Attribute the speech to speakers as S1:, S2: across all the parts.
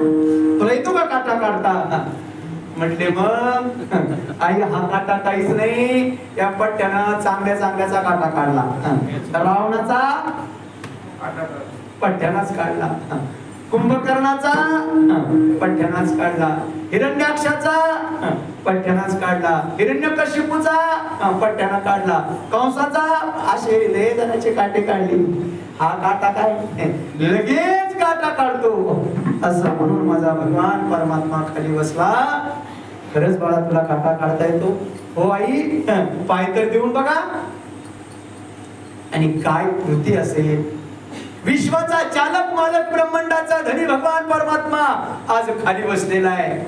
S1: तुला येतो का काटा काढता. म्हटले मग आई हा काटा काहीच नाही. त्या पट्ट्यानं चांगल्या चांगल्याचा काटा काढला. रावणाचा पट्ट्यानाच काढला. कुंभकर्णाचा पट्ट्यानाच काढला. हिरण्याक्षाचा पट्ट्यानाच काढला. हिरण्यकशिपूचा पट्ट्याना काढला. कंसाचा असे लय जणांचे काटे काढले. हा काटा काय? लगेच काटा काढतो. असं म्हणून माझा भगवान परमात्मा खाली बसला. खरंच बाळा तुला काटा काढता येतो. हो आई पाय तर देऊन बघा. आणि काय कृती असेल. विश्वाचा चालक मालक ब्रह्मांडाचा धनी भगवान परमात्मा आज खाली बसलेला आहे.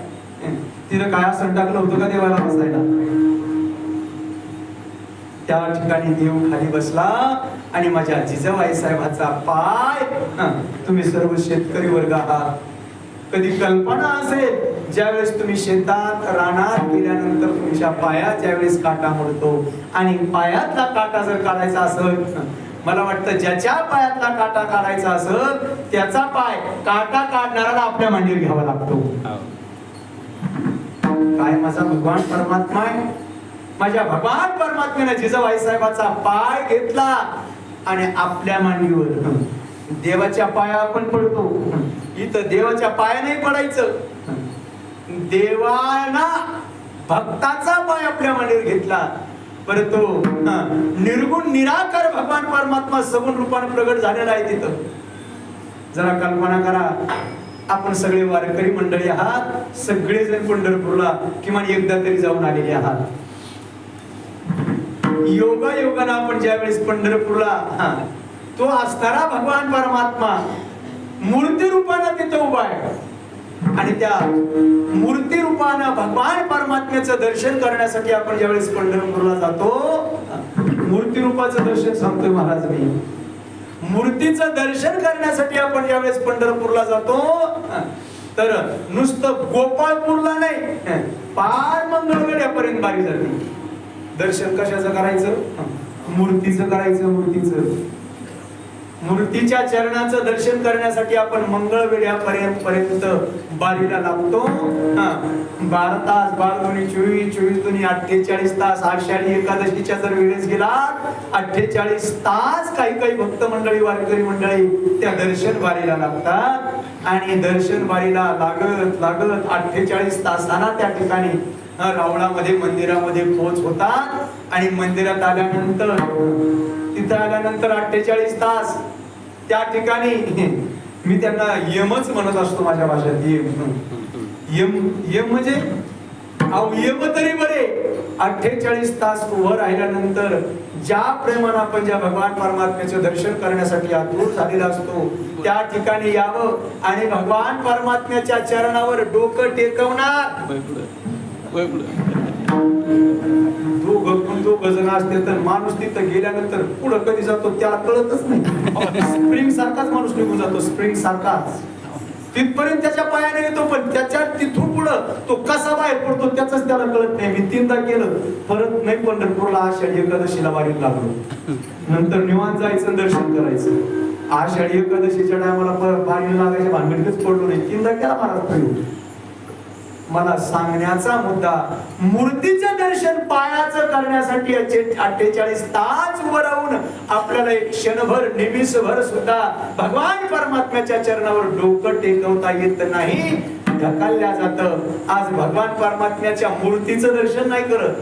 S1: तिथं काय असं टाकलं होतं का देवाला बसायला? त्या ठिकाणी देव खाली बसला आणि माझ्या जिजाबाई साहेबाचा पाय हं, तुम्ही सर्व शेतकरी वर्ग आहात. कधी कल्पना असेल ज्यावेळेस तुम्ही शेतात रानात गेल्यानंतर तुमच्या पायात ज्यावेळेस काटा मोडतो आणि पायातला काटा जर काढायचा असेल मला वाटतं ज्याच्या पायातला काटा काढायचा असेल त्याचा पाय काटा काढणाऱ्याला आपल्या मांडीवर घ्यावा लागतो. काय माझा भगवान परमात्मा आहे? माझ्या भगवान परमात्म्याने जिजाबाई साहेबाचा पाय घेतला आणि आपल्या मांडीवर देवाच्या पाया आपण पडतो. इथं देवाच्या पाया नाही पडायचं. देवाना भक्ताचा पाय आपल्या मांडीवर घेतला. परंतु निर्गुण निराकार भगवान परमात्मा सगुण रूपाने प्रगट झालेला आहे तिथं. जरा कल्पना करा आपण सगळे वारकरी मंडळी आहात सगळेजण पंढरपूरला किमान एकदा तरी जाऊन आलेले आहात. योगा योगानं आपण ज्यावेळेस पंढरपूरला तो असणारा भगवान परमात्मा मूर्ती रूपानं तिथं उभा आहे. आणि त्या मूर्ती रूपानं भगवान परमात्म्याचं दर्शन करण्यासाठी आपण ज्यावेळेस पंढरपूरला जातो मूर्ती रूपाचं दर्शन सांगतोय महाराज मी. मूर्तीचं दर्शन करण्यासाठी आपण ज्यावेळेस पंढरपूरला जातो तर नुसतं गोपाळपूरला नाही पार मंगळवेड्यापर्यंत बारी झाली दर्शन कशाचं करायचं? मूर्तीचं करायचं मूर्तीचं. मूर्तीच्या चरणाचं दर्शन करण्यासाठी आपण मंगळवेड्यापर्यंत पर्यंत बारीला लागतो. बारा तास बारा दोन्ही चोवीस चोवीस दोन्ही अठ्ठेचाळीस तास आषाढी एकादशीच्या जर वेळेस गेला अठ्ठेचाळीस तास काही काही भक्त मंडळी वारकरी मंडळी त्या दर्शन बारीला लागतात. आणि दर्शन बारीला लागत लागत अठ्ठेचाळीस तासांना त्या ठिकाणी रावळामध्ये मंदिरामध्ये पोच होता आणि मंदिरात आल्यानंतर तिथं आल्यानंतर अठ्ठेचाळीस तास त्या ठिकाणी मी त्यांना यमच म्हणत असतो माझ्या भाषेत यम. यम यम म्हणजे अवयम तरी बरे. अठ्ठेचाळीस तास उभं राहिल्यानंतर ज्या प्रेमानं आपण ज्या भगवान परमात्म्याचं दर्शन करण्यासाठी आतुर झालेला असतो त्या ठिकाणी यावं आणि भगवान परमात्म्याच्या चरणावर डोकं टेकवणार. दोघं दोघं जण असते तर माणूस तिथं गेल्यानंतर पुढं कधी जातो त्याला कळतच नाही. स्प्रिंग सारखाच माणूस निघून जातो स्प्रिंग सारखाच. तिथपर्यंत त्याच्या पायाने येतो पण त्याच्या तिथून पुढं तो कसा बाहेर पडतो त्याच त्याला कळत नाही. मी तीनदा केलं परत नाही पंढरपूरला आषाढी एकादशीला वारीत लागलो. नंतर निवांत जायचं दर्शन करायचं. आषाढी एकादशीच्या टायमाला वारीला लागायच्या भानगडीतच पडलो नाही. तीनदा केला महाराज प्रयोग. मला सांगण्याचा मुद्दा मूर्तीचं दर्शन पायाचं करण्यासाठी अठ्ठेचाळीस तास उभं राहून आपल्याला एक क्षणभर निमिषभर सुद्धा भगवान परमात्म्याच्या चरणावर डोकं टेकवता येत नाही. ढकलल्या जात. आज भगवान परमात्म्याच्या मूर्तीचं दर्शन नाही करत.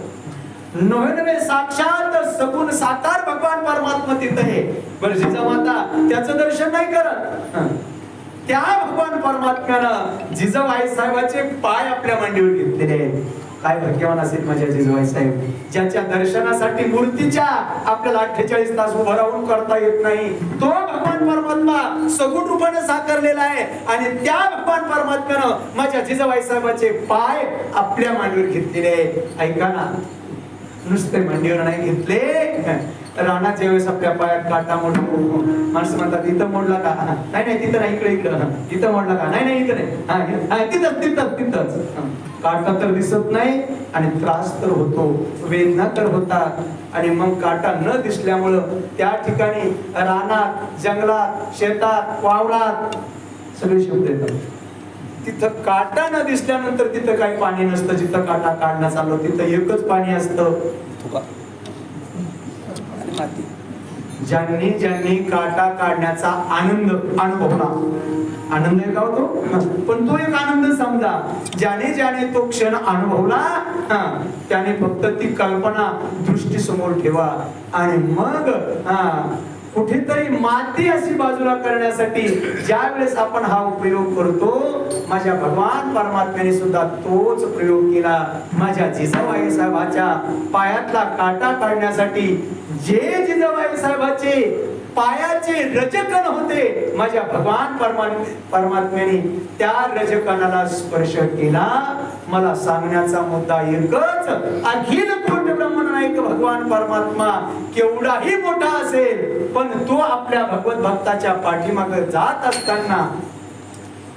S1: नव्हे साक्षात सगुण साकार भगवान परमात्मा तिथं आहे. बरं जिजामाता त्याचं दर्शन नाही करत. त्या भगवान परमात्म्यानं जिजाबाई साहेबांचे पाय आपल्या मांडीवर घेतलेले आहेत. काय भाग्यवान असेल माझ्या जिजाबाई साहेब. ज्याच्या दर्शनासाठी मूर्तीच्या आपल्याला अठ्ठेचाळीस तास उभं राहून करता येत नाही. तो भगवान परमात्मा सगुण रूपाने साकारलेला आहे. आणि त्या भगवान परमात्म्यानं माझ्या जिजाबाई साहेबांचे पाय आपल्या मांडीवर घेतलेले आहे ऐका ना. नुसते मांडीवर नाही घेतले. रानाच्या वेळेस आपल्या पायात काटा मोडतो हो, हो. माणसं म्हणतात इथं मोडला का? हा, नाही नाही तिथं नाही इकडे इकडं. हा, इथं मोडला का? नाही नाही इथं नाही तिथंच तिथंच तिथंच. काटा तर दिसत नाही आणि त्रास तर होतो वेदना तर होतात. आणि मग काटा न दिसल्यामुळं त्या ठिकाणी रानात जंगलात शेतात वावरात सगळे शब्द येतात. तिथं काटा न दिसल्यानंतर तिथं काही पाणी नसतं जिथं काटा काढण्यात चाललो तिथं एकच पाणी असतं. ज्यांनी ज्यांनी काटा काढण्याचा आनंद अनुभवला. आनंद आहे का हो तो? पण तो एक आनंद समजा. ज्याने ज्याने तो क्षण अनुभवला हा, त्याने फक्त ती कल्पना दृष्टी समोर ठेवा. आणि मग हा कुठेतरी माती अशी बाजूला करण्यासाठी ज्या वेळेस आपण हा उपयोग करतो माझ्या भगवान परमात्म्याने सुद्धा तोच प्रयोग केला माझ्या जिजाबाई साहेबाच्या पायातला काटा काढण्यासाठी जे जिजाबाई साहेबाचे पायाचे रजकण होते माझ्या भगवान परमा- परमात्म्याने त्या रजकणाला स्पर्श केला. मला सांगण्याचा मुद्दा एकच अखिल कोट ब्रह्मनायक भगवान परमात्मा केवढाही मोठा असेल पण तो आपल्या भगवत भक्ताच्या पाठीमाग जात असताना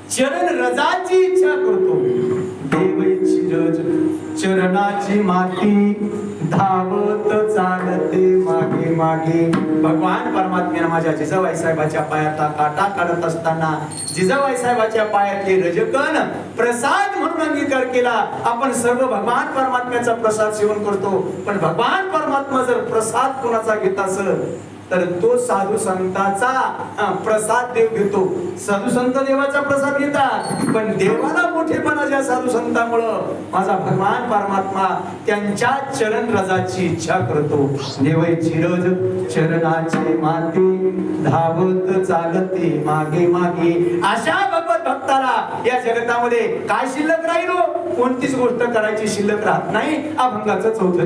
S1: चरण रजाची इच्छा करतो. देवची रज चरणाची माती धावत चाल मागे. भगवान परमात्म्याने माझ्या जिजाबाई साहेबाच्या पायातला काटा काढत असताना जिजाबाई साहेबाच्या पायातले रजकण प्रसाद म्हणून अंगीकार केला. आपण सर्व भगवान परमात्म्याचा प्रसाद सेवन करतो. पण भगवान परमात्मा जर प्रसाद कोणाचा घेत असेल तर तो साधू संताचा प्रसाद देव घेतो. साधू संत देवाचा प्रसाद घेतात पण देवाला मोठेपणा ज्या साधू संतामुळं माझा भगवान परमात्मा त्यांच्या चरण रजाची इच्छा करतो. देवय चिरज चरणाचे माती धावत चालते मागे मागे. अशा भगवत भक्ताला या जगतामध्ये काय शिल्लक राहील? कोणतीच गोष्ट करायची शिल्लक राहत नाही. अभंगाचं चौथं